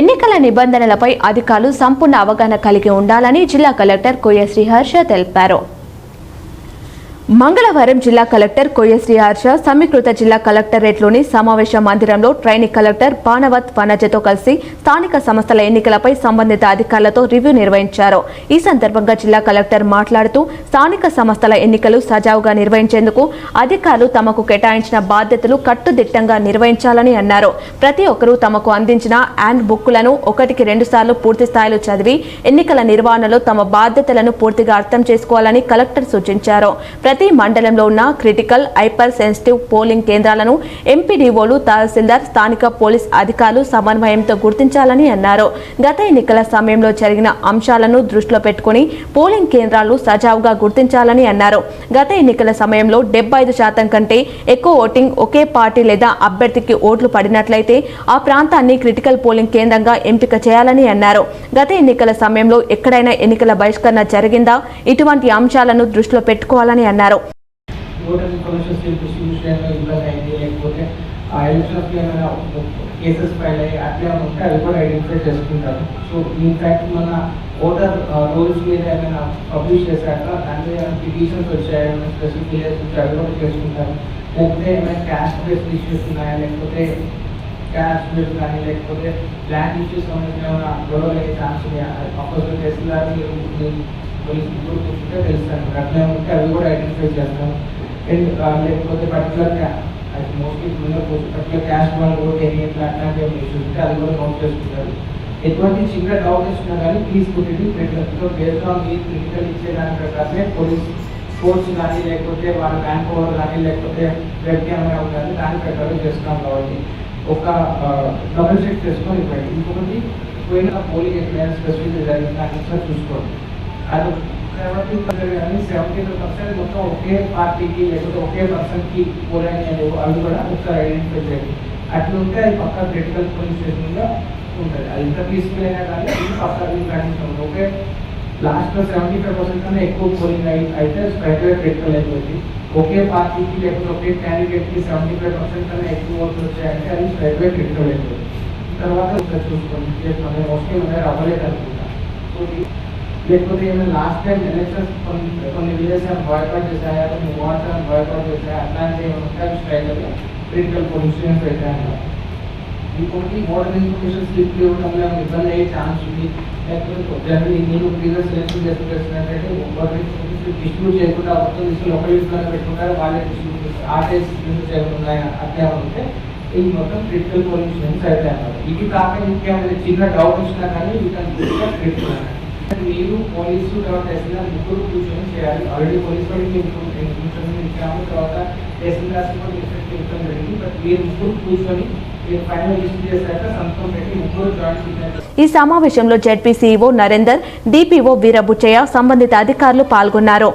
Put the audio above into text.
ఎన్నికల నిబంధనలపై అధికారులు సంపూర్ణ అవగాహన కలిగి ఉండాలని జిల్లా కలెక్టర్ కోయ శ్రీహర్ష తెలిపారు. మంగళవారం జిల్లా కలెక్టర్ కోయశ్రీ హర్ష సమీకృత జిల్లా కలెక్టరేట్లోని సమావేశ మందిరంలో ట్రైనింగ్ కలెక్టర్ పానవత్ వనజతో కలిసి స్థానిక సంస్థల ఎన్నికలపై సంబంధిత అధికారులతో రివ్యూ నిర్వహించారు. ఈ సందర్భంగా జిల్లా కలెక్టర్ మాట్లాడుతూ స్థానిక సంస్థల ఎన్నికలు సజావుగా నిర్వహించేందుకు అధికారులు తమకు కేటాయించిన బాధ్యతలు కట్టుదిట్టంగా నిర్వహించాలని అన్నారు. ప్రతి ఒక్కరూ తమకు అందించిన హ్యాండ్ బుక్కులను ఒకటికి రెండు సార్లు పూర్తి స్థాయిలో చదివి ఎన్నికల నిర్వహణలో తమ బాధ్యతలను పూర్తిగా అర్థం చేసుకోవాలని కలెక్టర్ సూచించారు. ప్రతి మండలంలో ఉన్న క్రిటికల్ హైపర్ సెన్సిటివ్ పోలింగ్ కేంద్రాలను ఎంపీడీఓలు తహసీల్దార్ స్థానిక పోలీస్ అధికారులు సమన్వయంతో గుర్తించాలని అన్నారు. గత ఎన్నికల సమయంలో జరిగిన అంశాలను దృష్టిలో పెట్టుకుని పోలింగ్ కేంద్రాలు సజావుగా గుర్తించాలని అన్నారు. గత ఎన్నికల సమయంలో డెబ్బై ఐదు శాతం కంటే ఎక్కువ ఓటింగ్ ఒకే పార్టీ లేదా అభ్యర్థికి ఓట్లు పడినట్లయితే ఆ ప్రాంతాన్ని క్రిటికల్ పోలింగ్ కేంద్రంగా ఎంపిక చేయాలని అన్నారు. గత ఎన్నికల సమయంలో ఎక్కడైనా ఎన్నికల బహిష్కరణ జరిగిందా? ఇటువంటి అంశాలను దృష్టిలో పెట్టుకోవాలని అన్నారు. అన్నారు ఆ ఎలక్షన్స్కి ఏమైనా కేసెస్ ఫైల్ అయ్యి అట్లా ఉంటే అవి కూడా ఐడెంటిఫై చేసుకుంటారు సో ఇన్ఫ్యాక్ట్ మన ఓటర్ రూల్స్ మీద ఏమైనా పబ్లిష్ చేశాక దాని మీద పిటిషన్స్ వచ్చాయి ఏమైనా స్పెసిఫిక్ విలేజ్ వచ్చి కూడా చేసుకుంటారు లేకపోతే ఏమైనా క్యాష్ బేస్డ్ ఇష్యూస్ ఉన్నాయా? లేకపోతే క్యాష్ బేస్డ్ కానీ లేకపోతే ల్యాండ్ ఇష్యూస్ సంబంధించిన ఏమైనా గొడవలు అయ్యే ఛాన్స్ ఉన్నాయా అపోజిట్ కేసులు మీరు పోలీస్ ఇప్పుడు కూర్చుంటే తెలుస్తాను అట్లా ఉంటే అవి కూడా ఐడెంటిఫై చేస్తాం అండ్ లేకపోతే పర్టికులర్గా అది మోస్ట్లీ ముందు పర్టికులర్ క్యాస్ట్ వాళ్ళు కూడా ఎన్ని ఎట్లా అట్లాంటి ఇష్యూస్ ఉంటే అది కూడా నోట్ చేసుకుంటారు ఎటువంటి చిన్న డౌట్ వచ్చినా కానీ ప్లీజ్ పుట్టింది క్రిటికల్తో బేస్డ్ ఆన్ మీ క్రిటికల్ ఇచ్చే దాని ప్రకారమే పోలీస్ స్పోర్ట్స్ కానీ లేకపోతే వాళ్ళ మ్యాన్ పవర్ కానీ లేకపోతే వెబ్ కెమెరా కానీ దాని ప్రకారం చేస్తున్నాం కాబట్టి ఒక డబుల్ చెక్ చేసుకొని ఇవ్వండి ఇంకొకటి పోయిన పోలింగ్ ఎక్కడైనా స్పెసిఫిక్ జరిగింది దాన్ని ఒకసారి చూసుకోండి అది కాబట్టి కానీ సెవెంటీ టూ పర్సెంట్ మొత్తం ఒకే పార్టీకి లేకపోతే ఒకే పర్సన్కి పోరాని అనేవి అవి కూడా ఒకసారి ఐడెంటిఫై చేయండి అట్లా ఉంటే అది పక్కా క్రిటికల్ పోలీస్ స్టేషన్గా ఉంటుంది అది ఎంత పీస్ఫుల్ అయినా కానీ ఇది పక్కా కండిషన్ ఓకే లాస్ట్లో సెవెంటీ ఫైవ్ పర్సెంట్ కన్నా ఎక్కువ పోలింగ్ అయి అయితే స్ట్రైట్గా క్రిటికల్ అయిపోయింది ఒకే పార్టీకి లేకపోతే ఒకే క్యాండిడేట్కి సెవెంటీ ఫైవ్ పర్సెంట్ కన్నా ఎక్కువ ఓట్లు వచ్చాయంటే అది స్ట్రైట్గా క్రిటికల్ అయిపోయింది తర్వాత ఒకసారి చూసుకోండి మనం మోస్ట్లీ ఉన్నాయి అవ్వలేదు అనుకుంటా సో లేకపోతే ఏమైనా లాస్ట్ టైం ఎలక్షన్స్ కొన్ని కొన్ని విలేజ్ బాయ్కాట్ చేశాయా కొన్ని వాటర్ బాయ్కాట్ చేశాయా అట్లాంటివి ఏమైనా ఉంటాయి స్ట్రైట్గా క్రిటికల్ పొజిషన్స్ అయితే అన్నమాట ఇంకొకటి మోడల్ ఇన్ఫర్మేషన్ స్లిప్ ఇవ్వడంలో ఏమైనా ఇబ్బంది అయ్యే ఛాన్స్ ఉంది లేకపోతే జనరల్ నేను ప్రీవియస్ ఎలక్షన్ చేస్తున్నట్టు డిస్ట్రిబ్యూట్ చేయకుండా మొత్తం తీసుకుని ఒక లిస్ట్లో పెట్టుకుంటారు వాళ్ళే డిస్ట్రిబ్యూట్ చేస్తారు ఆ టైప్ డిస్ట్రిబ్యూట్ చేయకుండా అట్లా ఏమైనా ఉంటే ఇది మొత్తం క్రిటికల్ పొజిషన్స్ అయితే అన్నమాట ఇది కాక ఇంకేమైనా చిన్న డౌట్ వచ్చినా కానీ యూ కెన్ క్రిటికల్ మీరు పోలీసు తర్వాత ఎస్ఎల్ఆర్ ముగ్గురు కూర్చొని చేయాలి. ఆల్రెడీ పోలీస్ వాళ్ళకి మేము కూర్చొని ఇచ్చాము తర్వాత ఎస్ఎల్ఆర్ కూడా ఇన్స్ట్రక్ట్ ఇవ్వడం జరిగింది. బట్ మీరు ముగ్గురు కూర్చొని ఈ సమావేశంలో జెడ్పీసీఓ నరేందర్ డిపిఓ వీరబుచ్చయ్య సంబంధిత అధికారులు పాల్గొన్నారు.